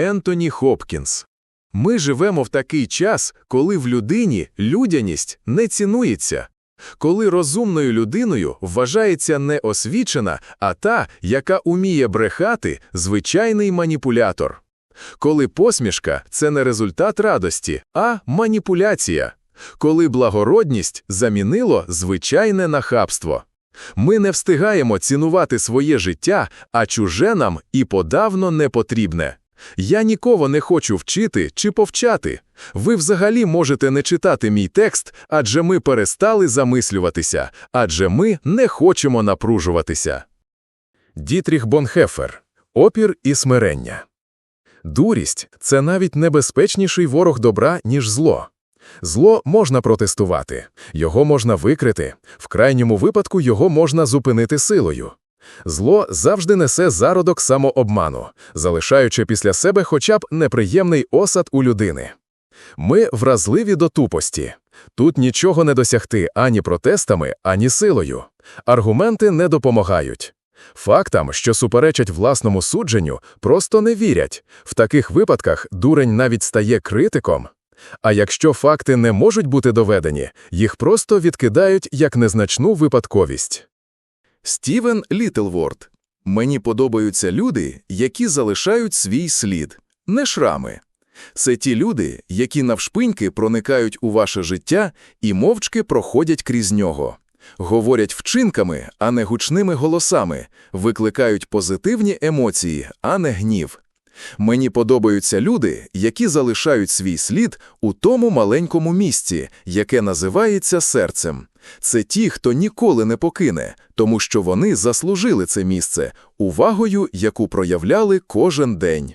Ентоні Хопкінс. Ми живемо в такий час, коли в людині людяність не цінується, коли розумною людиною вважається не освічена, а та, яка уміє брехати, звичайний маніпулятор. Коли посмішка це не результат радості, а маніпуляція. Коли благородність замінило звичайне нахабство. Ми не встигаємо цінувати своє життя, а чуже нам і подавно не потрібне. Я нікого не хочу вчити чи повчати. Ви взагалі можете не читати мій текст, адже ми перестали замислюватися, адже ми не хочемо напружуватися. Дітріх Бонхефер. Опір і смирення. Дурість це навіть небезпечніший ворог добра, ніж зло. Зло можна протестувати, його можна викрити, в крайньому випадку його можна зупинити силою. Зло завжди несе зародок самообману, залишаючи після себе хоча б неприємний осад у людини. Ми вразливі до тупості. Тут нічого не досягти ані протестами, ані силою. Аргументи не допомагають. Фактам, що суперечать власному судженню, просто не вірять. В таких випадках дурень навіть стає критиком. А якщо факти не можуть бути доведені, їх просто відкидають як незначну випадковість. Стівен Літлворд. Мені подобаються люди, які залишають свій слід, не шрами. Це ті люди, які навшпиньки проникають у ваше життя і мовчки проходять крізь нього. Говорять вчинками, а не гучними голосами, викликають позитивні емоції, а не гнів. Мені подобаються люди, які залишають свій слід у тому маленькому місці, яке називається серцем. Це ті, хто ніколи не покине, тому що вони заслужили це місце увагою, яку проявляли кожен день.